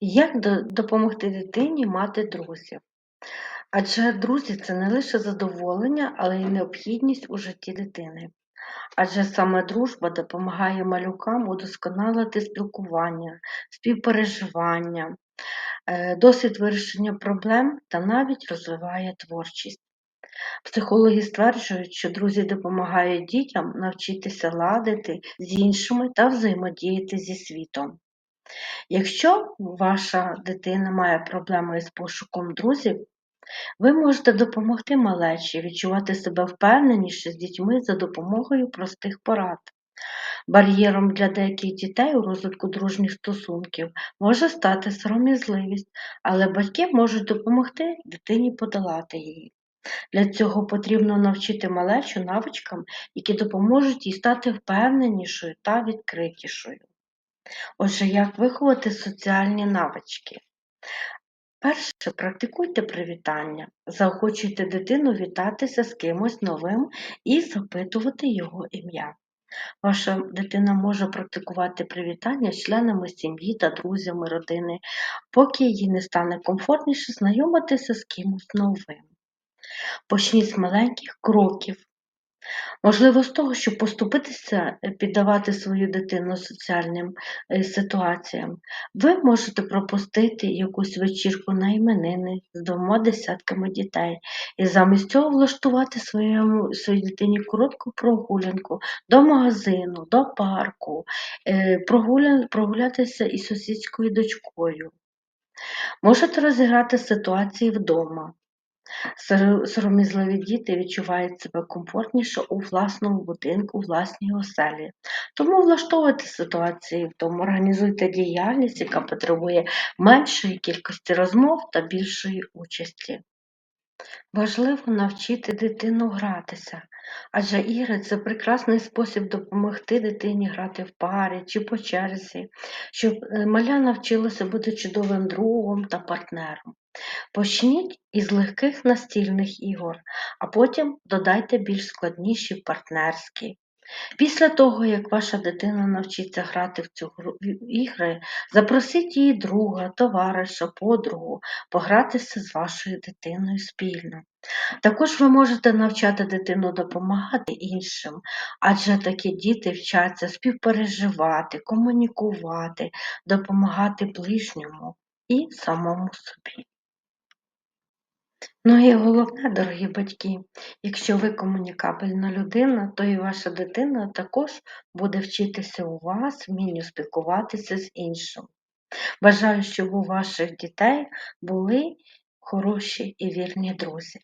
Як до- допомогти дитині мати друзів? Адже друзі це не лише задоволення, але й необхідність у житті дитини. Адже саме дружба допомагає малюкам удосконалити спілкування, співпереживання, е, досвід вирішення проблем та навіть розвиває творчість. Психологи стверджують, що друзі допомагають дітям навчитися ладити з іншими та взаємодіяти зі світом. Якщо ваша дитина має проблеми із пошуком друзів, ви можете допомогти малечі відчувати себе впевненіше з дітьми за допомогою простих порад. Бар'єром для деяких дітей у розвитку дружніх стосунків може стати сором'язливість, але батьки можуть допомогти дитині подолати її. Для цього потрібно навчити малечу навичкам, які допоможуть їй стати впевненішою та відкритішою. Отже, як виховати соціальні навички? Перше, практикуйте привітання, заохочуйте дитину вітатися з кимось новим і запитувати його ім'я. Ваша дитина може практикувати привітання з членами сім'ї та друзями родини, поки їй не стане комфортніше знайомитися з кимось новим. Почніть з маленьких кроків. Можливо, з того, щоб поступитися, е, піддавати свою дитину соціальним е, ситуаціям, ви можете пропустити якусь вечірку на іменини з двома десятками дітей і замість цього влаштувати своєму, своїй дитині коротку прогулянку до магазину, до парку, е, прогуля, прогулятися із сусідською дочкою. Можете розіграти ситуації вдома. Сор- Сором'язливі діти відчувають себе комфортніше у власному будинку, у власній оселі. Тому влаштовуйте ситуації тому організуйте діяльність, яка потребує меншої кількості розмов та більшої участі. Важливо навчити дитину гратися, адже ігри це прекрасний спосіб допомогти дитині грати в парі чи по черзі, щоб е, маля навчилася бути чудовим другом та партнером. Почніть із легких настільних ігор, а потім додайте більш складніші партнерські. Після того, як ваша дитина навчиться грати в цю гру- ігри, запросіть її друга, товариша, подругу погратися з вашою дитиною спільно. Також ви можете навчати дитину допомагати іншим, адже такі діти вчаться співпереживати, комунікувати, допомагати ближньому і самому собі. Ну і головне, дорогі батьки, якщо ви комунікабельна людина, то і ваша дитина також буде вчитися у вас, вмінню спілкуватися з іншим. Бажаю, щоб у ваших дітей були хороші і вірні друзі.